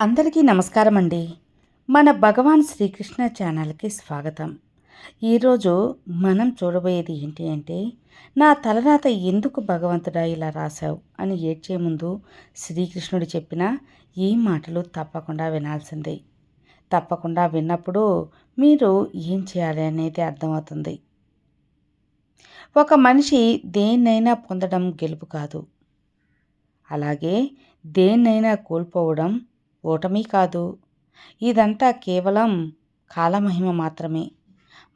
అందరికీ నమస్కారం అండి మన భగవాన్ శ్రీకృష్ణ ఛానల్కి స్వాగతం. ఈరోజు మనం చూడబోయేది ఏంటి అంటే నా తలరాత ఎందుకు భగవంతుడా ఇలా రాశావు అని ఏడ్చే ముందు శ్రీకృష్ణుడు చెప్పిన ఈ మాటలు తప్పకుండా వినాల్సిందే. తప్పకుండా విన్నప్పుడు మీరు ఏం చేయాలి అనేది అర్థమవుతుంది. ఒక మనిషి దేన్నైనా పొందడం గెలుపు కాదు. అలాగే దేన్నైనా కోల్పోవడం ఓటమి కాదు. ఇదంతా కేవలం కాలమహిమ మాత్రమే.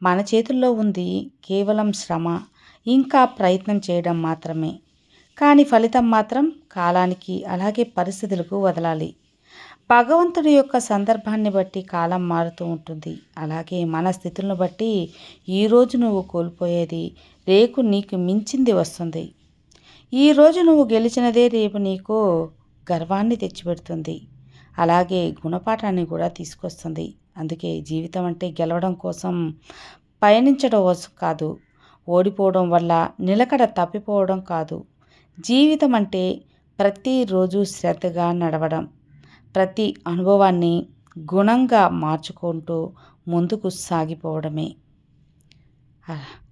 మన చేతుల్లో ఉంది కేవలం శ్రమ. ఇంకా ప్రయత్నం చేయడం మాత్రమే. కానీ ఫలితం మాత్రం కాలానికి అలాగే పరిస్థితులకు వదలాలి. భగవంతుడి యొక్క సందర్భాన్ని బట్టి కాలం మారుతూ ఉంటుంది. అలాగే మన స్థితులను బట్టి ఈరోజు నువ్వు కోల్పోయేది రేపు నీకు మించింది వస్తుంది. ఈరోజు నువ్వు గెలిచినదే రేపు నీకు గర్వాన్ని తెచ్చిపెడుతుంది. అలాగే గుణపాఠాన్ని కూడా తీసుకొస్తుంది. అందుకే జీవితం అంటే గెలవడం కోసం పయనించడం కాదు. ఓడిపోవడం వల్ల నిలకడ తప్పిపోవడం కాదు. జీవితం అంటే ప్రతిరోజు శ్రద్ధగా నడవడం. ప్రతి అనుభవాన్ని గుణంగా మార్చుకుంటూ ముందుకు సాగిపోవడమే.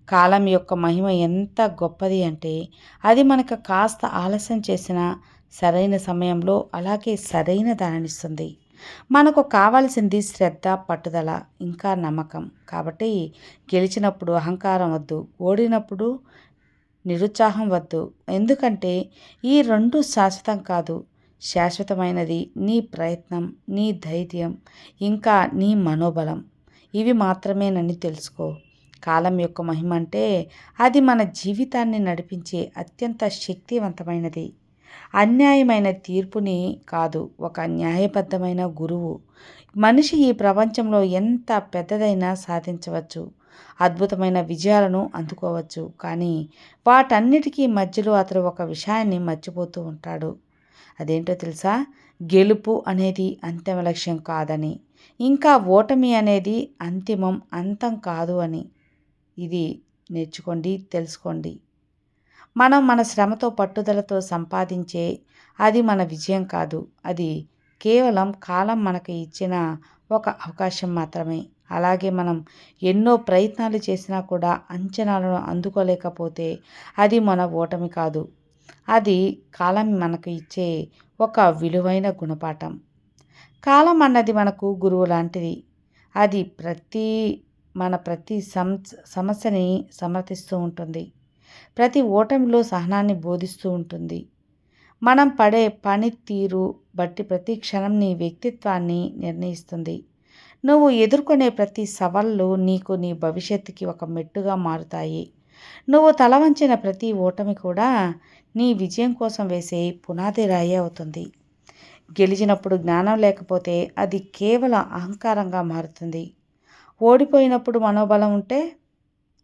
కాలం యొక్క మహిమ ఎంత గొప్పది అంటే అది మనకు కాస్త ఆలస్యం చేసిన సరైన సమయంలో అలాగే సరైన దానినిస్తుంది. మనకు కావాల్సింది శ్రద్ధ పట్టుదల ఇంకా నమ్మకం. కాబట్టి గెలిచినప్పుడు అహంకారం వద్దు ఓడినప్పుడు నిరుత్సాహం వద్దు. ఎందుకంటే ఈ రెండు శాశ్వతం కాదు. శాశ్వతమైనది నీ ప్రయత్నం నీ ధైర్యం ఇంకా నీ మనోబలం. ఇవి మాత్రమేనని తెలుసుకో. కాలం యొక్క మహిమ అంటే అది మన జీవితాన్ని నడిపించే అత్యంత శక్తివంతమైనది. అన్యాయమైన తీర్పుని కాదు ఒక న్యాయబద్ధమైన గురువు. మనిషి ఈ ప్రపంచంలో ఎంత పెద్దదైనా సాధించవచ్చు అద్భుతమైన విజయాలను అందుకోవచ్చు కానీ వాటన్నిటికీ మధ్యలో అతడు ఒక విషయాన్ని మర్చిపోతూ ఉంటాడు. అదేంటో తెలుసా? గెలుపు అనేది అంతిమ లక్ష్యం కాదని. ఇంకా ఓటమి అనేది అంతిమం అంతం కాదు అని. ఇది నేర్చుకోండి తెలుసుకోండి. మనం మన శ్రమతో పట్టుదలతో సంపాదించే అది మన విజయం కాదు. అది కేవలం కాలం మనకు ఇచ్చిన ఒక అవకాశం మాత్రమే. అలాగే మనం ఎన్నో ప్రయత్నాలు చేసినా కూడా అంచనాలను అందుకోలేకపోతే అది మన ఓటమి కాదు. అది కాలం మనకు ఇచ్చే ఒక విలువైన గుణపాఠం. కాలం అన్నది మనకు గురువు లాంటిది. అది ప్రతి మన ప్రతి సమస్యని సమర్థిస్తూ ఉంటుంది. ప్రతి ఓటమిలో సహనాన్ని బోధిస్తూ ఉంటుంది. మనం పడే పని తీరు బట్టి ప్రతి క్షణం నీ వ్యక్తిత్వాన్ని నిర్ణయిస్తుంది. నువ్వు ఎదుర్కొనే ప్రతి సవాళ్ళు నీకు నీ భవిష్యత్తుకి ఒక మెట్టుగా మారుతాయి. నువ్వు తలవంచిన ప్రతి ఓటమి కూడా నీ విజయం కోసం వేసే పునాది రాయి అవుతుంది. గెలిచినప్పుడు జ్ఞానం లేకపోతే అది కేవలం అహంకారంగా మారుతుంది. ఓడిపోయినప్పుడు మనోబలం ఉంటే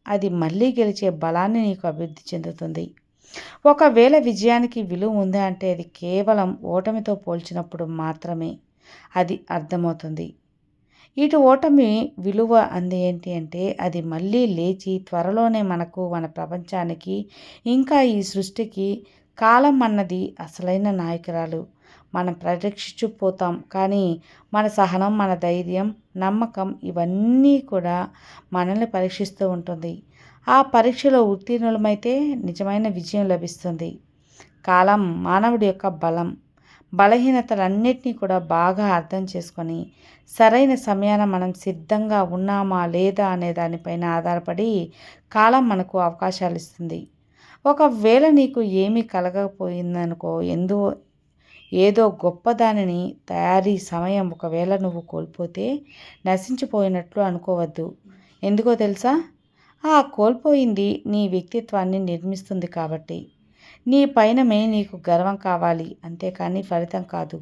అది మళ్ళీ గెలిచే బలాన్ని నీకు అభివృద్ధి చెందుతుంది. ఒకవేళ విజయానికి విలువ ఉంది అంటే అది కేవలం ఓటమితో పోల్చినప్పుడు మాత్రమే అది అర్థమవుతుంది. ఇటు ఓటమి విలువ అంది ఏంటి అంటే అది మళ్ళీ లేచి త్వరలోనే మనకు మన ప్రపంచానికి ఇంకా ఈ సృష్టికి కాలం అన్నది అసలైన నాయకురాలు మనం పరిరక్షించుకుపోతాం కానీ మన సహనం మన ధైర్యం నమ్మకం ఇవన్నీ కూడా మనల్ని పరీక్షిస్తూ ఉంటుంది. ఆ పరీక్షలో ఉత్తీర్ణులమైతే నిజమైన విజయం లభిస్తుంది. కాలం మానవుడి యొక్క బలం. బలహీనతలన్నింటినీ కూడా బాగా అర్థం చేసుకొని సరైన సమయాన మనం సిద్ధంగా ఉన్నామా లేదా అనే దానిపైన ఆధారపడి కాలం మనకు అవకాశాలు ఇస్తుంది. ఒకవేళ నీకు ఏమీ కలగకపోయిందనుకో ఎందు ఏదో గొప్పదానిని తయారీ సమయం ఒకవేళ నువ్వు కోల్పోతే నశించిపోయినట్లు అనుకోవద్దు. ఎందుకో తెలుసా? ఆ కోల్పోయింది నీ వ్యక్తిత్వాన్ని నిర్మిస్తుంది కాబట్టి. నీ పైనమే నీకు గర్వం కావాలి అంతేకాని ఫలితం కాదు.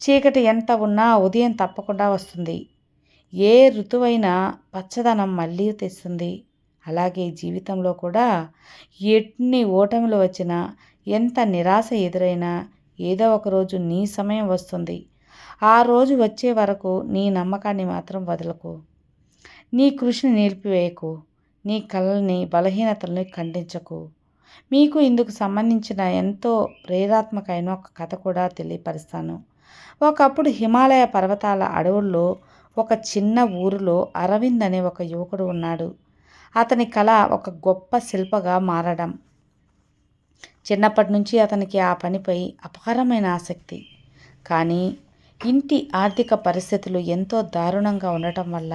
చీకటి ఎంత ఉన్నా ఉదయం తప్పకుండా వస్తుంది. ఏ ఋతువైనా పచ్చదనం మళ్ళీ తెస్తుంది. అలాగే జీవితంలో కూడా ఎన్ని ఓటములు వచ్చినా ఎంత నిరాశ ఎదురైనా ఏదో ఒకరోజు నీ సమయం వస్తుంది. ఆ రోజు వచ్చే వరకు నీ నమ్మకాన్ని మాత్రం వదలకు. నీ కృషిని నిలిపివేయకు. నీ కళల్ని బలహీనతల్ని ఖండించకు. మీకు ఇందుకు సంబంధించిన ఎంతో ప్రేరాత్మకమైన ఒక కథ కూడా తెలియపరుస్తాను. ఒకప్పుడు హిమాలయ పర్వతాల అడవుల్లో ఒక చిన్న ఊరిలో అరవింద్ అనే ఒక యువకుడు ఉన్నాడు. అతని కళ ఒక గొప్ప శిల్పగా మారడం. చిన్నప్పటి నుంచి అతనికి ఆ పనిపై అపారమైన ఆసక్తి. కానీ ఇంటి ఆర్థిక పరిస్థితులు ఎంతో దారుణంగా ఉండటం వల్ల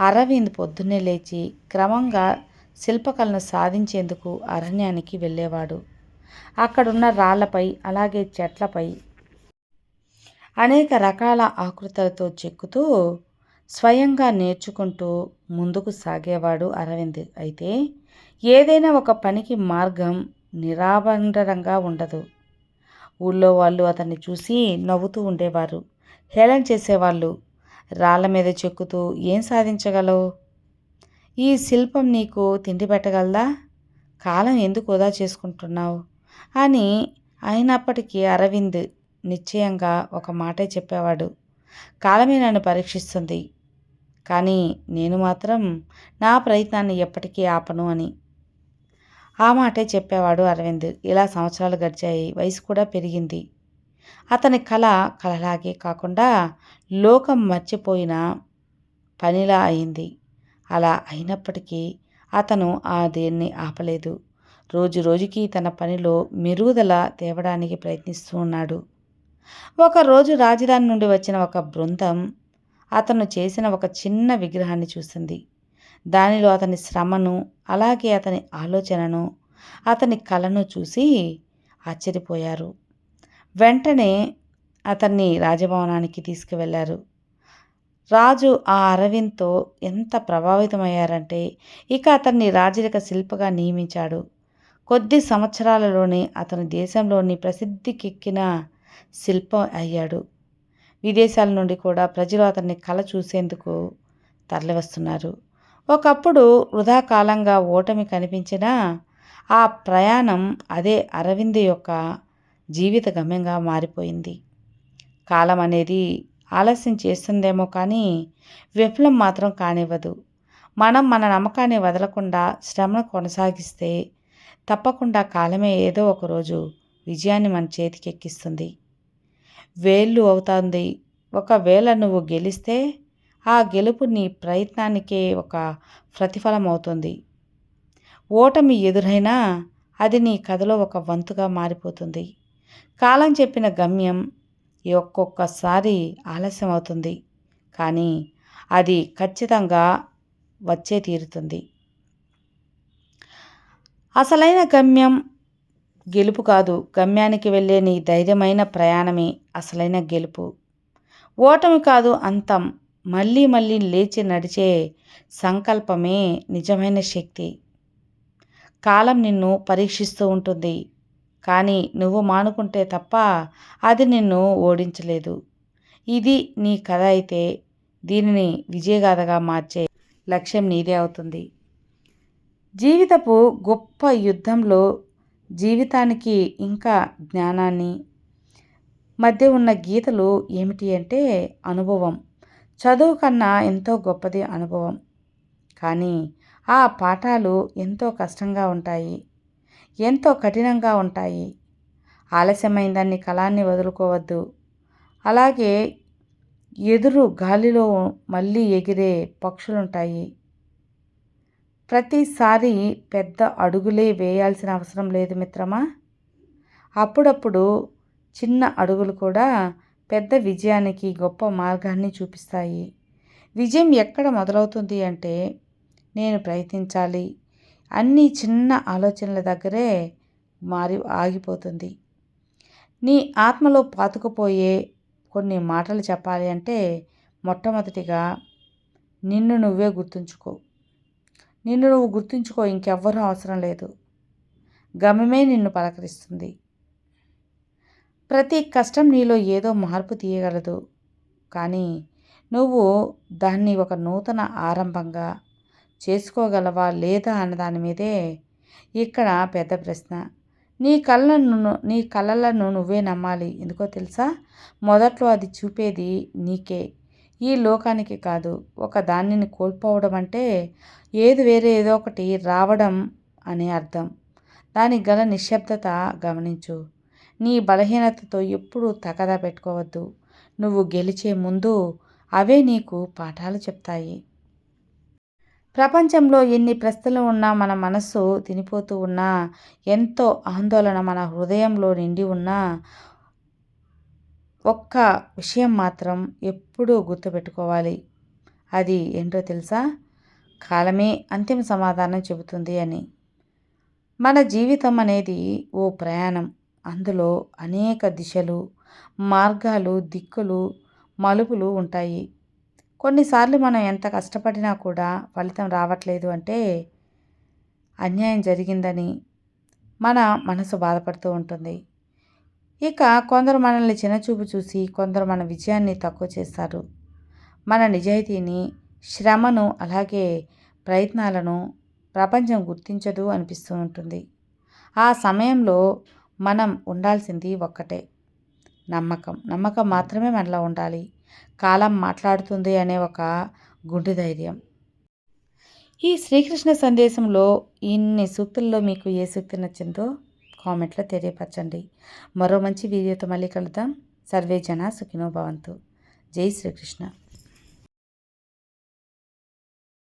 అరవింద్ పొద్దున్నే లేచి క్రమంగా శిల్పకళను సాధించేందుకు అరణ్యానికి వెళ్ళేవాడు. అక్కడున్న రాళ్ళపై అలాగే చెట్లపై అనేక రకాల ఆకృతులతో చెక్కుతూ స్వయంగా నేర్చుకుంటూ ముందుకు సాగేవాడు అరవింద్. అయితే ఏదైనా ఒక పనికి మార్గం నిరాబండరంగా ఉండదు. ఊళ్ళో వాళ్ళు అతన్ని చూసి నవ్వుతూ ఉండేవారు. హేళన చేసేవాళ్ళు. రాళ్ళ మీద చెక్కుతూ ఏం సాధించగలవు? ఈ శిల్పం నీకు తిండి పెట్టగలదా? కాలం ఎందుకు వృధా చేసుకుంటున్నావు? అని అయినప్పటికీ అరవింద్ నిశ్చయంగా ఒక మాటే చెప్పేవాడు. కాలమే నన్ను పరీక్షిస్తుంది. కానీ నేను మాత్రం నా ప్రయత్నాన్ని ఎప్పటికీ ఆపను అని. ఆ మాటే చెప్పేవాడు అరవింద్. ఇలా సంవత్సరాలు గడిచాయి. వయసు కూడా పెరిగింది. అతని కళ కలలాగే కాకుండా లోకం మర్చిపోయిన పనిలా అయింది. అలా అయినప్పటికీ అతను ఆ దేన్ని ఆపలేదు. రోజు రోజుకి తన పనిలో మెరుగుదల తేవడానికి ప్రయత్నిస్తూ ఉన్నాడు. ఒకరోజు రాజధాని నుండి వచ్చిన ఒక బృందం అతను చేసిన ఒక చిన్న విగ్రహాన్ని చూసింది. దానిలో అతని శ్రమను అలాగే అతని ఆలోచనను అతని కళను చూసి ఆశ్చర్యపోయారు. వెంటనే అతన్ని రాజభవనానికి తీసుకువెళ్ళారు రాజు ఆ అరవింద్తో ఎంత ప్రభావితమయ్యారంటే ఇక అతన్ని రాజరిక శిల్పగా నియమించాడు. కొద్ది సంవత్సరాలలోనే అతను దేశంలోని ప్రసిద్ధికెక్కిన శిల్పం అయ్యాడు. విదేశాల నుండి కూడా ప్రజలు అతన్ని కళ చూసేందుకు తరలివస్తున్నారు. ఒకప్పుడు వృధాకాలంగా ఓటమి కనిపించినా ఆ ప్రయాణం అదే అరవింద్ యొక్క జీవిత గమ్యంగా మారిపోయింది. కాలం అనేది ఆలస్యం చేస్తుందేమో కానీ విఫలం మాత్రం కానివ్వదు. మనం మన నమ్మకాన్ని వదలకుండా శ్రమను కొనసాగిస్తే తప్పకుండా కాలమే ఏదో ఒకరోజు విజయాన్ని మన చేతికెక్కిస్తుంది. వేళ్ళు అవుతుంది. ఒకవేళ నువ్వు గెలిస్తే ఆ గెలుపు నీ ప్రయత్నానికే ఒక ప్రతిఫలం అవుతుంది ఓటమి ఎదురైనా అది నీ కథలో ఒక వంతుగా మారిపోతుంది. కాలం చెప్పిన గమ్యం ఒక్కొక్కసారి ఆలస్యం అవుతుంది కానీ అది ఖచ్చితంగా వచ్చే తీరుతుంది. అసలైన గమ్యం గెలుపు కాదు. గమ్యానికి వెళ్ళే నీ ధైర్యమైన ప్రయాణమే అసలైన గెలుపు. ఓటమి కాదు అంతం. మళ్ళీ మళ్ళీ లేచి నడిచే సంకల్పమే నిజమైన శక్తి. కాలం నిన్ను పరీక్షిస్తూ ఉంటుంది. కానీ నువ్వు మానుకుంటే తప్ప అది నిన్ను ఓడించలేదు. ఇది నీ కథ అయితే దీనిని విజయగాథగా మార్చే లక్ష్యం నీదే అవుతుంది. జీవితపు గొప్ప యుద్ధంలో జీవితానికి ఇంకా జ్ఞానాన్ని మధ్య ఉన్న గీతలు ఏమిటి అంటే అనుభవం. చదువు కన్నా ఎంతో గొప్పది అనుభవం. కానీ ఆ పాఠాలు ఎంతో కష్టంగా ఉంటాయి. ఎంతో కఠినంగా ఉంటాయి. ఆలస్యమైందాన్ని కళాన్ని వదులుకోవద్దు. అలాగే ఎదురు గాలిలో మళ్ళీ ఎగిరే పక్షులుంటాయి. ప్రతిసారి పెద్ద అడుగులే వేయాల్సిన అవసరం లేదు మిత్రమా? అప్పుడప్పుడు చిన్న అడుగులు కూడా పెద్ద విజయానికి గొప్ప మార్గాన్ని చూపిస్తాయి. విజయం ఎక్కడ మొదలవుతుంది అంటే నేను ప్రయత్నించాలి. అన్ని చిన్న ఆలోచనల దగ్గరే మారి ఆగిపోతుంది. నీ ఆత్మలో పాతుకుపోయే కొన్ని మాటలు చెప్పాలి అంటే మొట్టమొదటిగా నిన్ను నువ్వే గుర్తుంచుకో. నిన్ను నువ్వు గుర్తుంచుకో ఇంకెవ్వరూ అవసరం లేదు. గమ్యమే నిన్ను పలకరిస్తుంది. ప్రతి కష్టం నీలో ఏదో మార్పు తీయగలదు. కానీ నువ్వు దాన్ని ఒక నూతన ఆరంభంగా చేసుకోగలవా లేదా అన్న దాని మీదే ఇక్కడ పెద్ద ప్రశ్న. నీ కళ్ళను నీ కళలను నువ్వే నమ్మాలి. ఎందుకో తెలుసా? మొదట్లో అది చూపేది నీకే. ఈ లోకానికి కాదు. ఒక దానిని కోల్పోవడం అంటే ఏది వేరే ఏదో ఒకటి రావడం అనే అర్థం. దానికి గల నిశ్శబ్దత గమనించు. నీ బలహీనతతో ఎప్పుడూ తగదా పెట్టుకోవద్దు. నువ్వు గెలిచే ముందు అవే నీకు పాఠాలు చెప్తాయి. ప్రపంచంలో ఎన్ని ప్రశ్నలు ఉన్నా మన మనస్సు తినిపోతూ ఉన్నా ఎంతో ఆందోళన మన హృదయంలో నిండి ఉన్నా ఒక్క విషయం మాత్రం ఎప్పుడూ గుర్తుపెట్టుకోవాలి. అది ఏంటో తెలుసా? కాలమే అంతిమ సమాధానం చెబుతుంది అని. మన జీవితం అనేది ఓ ప్రయాణం. అందులో అనేక దిశలు మార్గాలు దిక్కులు మలుపులు ఉంటాయి. కొన్నిసార్లు మనం ఎంత కష్టపడినా కూడా ఫలితం రావట్లేదు అంటే అన్యాయం జరిగిందని మన మనసు బాధపడుతూ ఉంటుంది. ఇక కొందరు మనల్ని చిన్నచూపు చూసి కొందరు మన విజయాన్ని తక్కువ చేస్తారు. మన నిజాయితీని శ్రమను అలాగే ప్రయత్నాలను ప్రపంచం గుర్తించదు అనిపిస్తూ ఉంటుంది. ఆ సమయంలో మనం ఉండాల్సింది ఒక్కటే. నమ్మకం. నమ్మకం మాత్రమే మనలో ఉండాలి. కాలం మాట్లాడుతుంది అనే ఒక గుండె ధైర్యం. ఈ శ్రీకృష్ణ సందేశంలో ఇన్ని సూక్తుల్లో మీకు ఏ సూక్తి నచ్చిందో కామెంట్లో తెలియపరచండి. మరో మంచి వీడియోతో మళ్ళీ కలుద్దాం. సర్వే జన సుఖినో భవంతు. జై శ్రీకృష్ణ.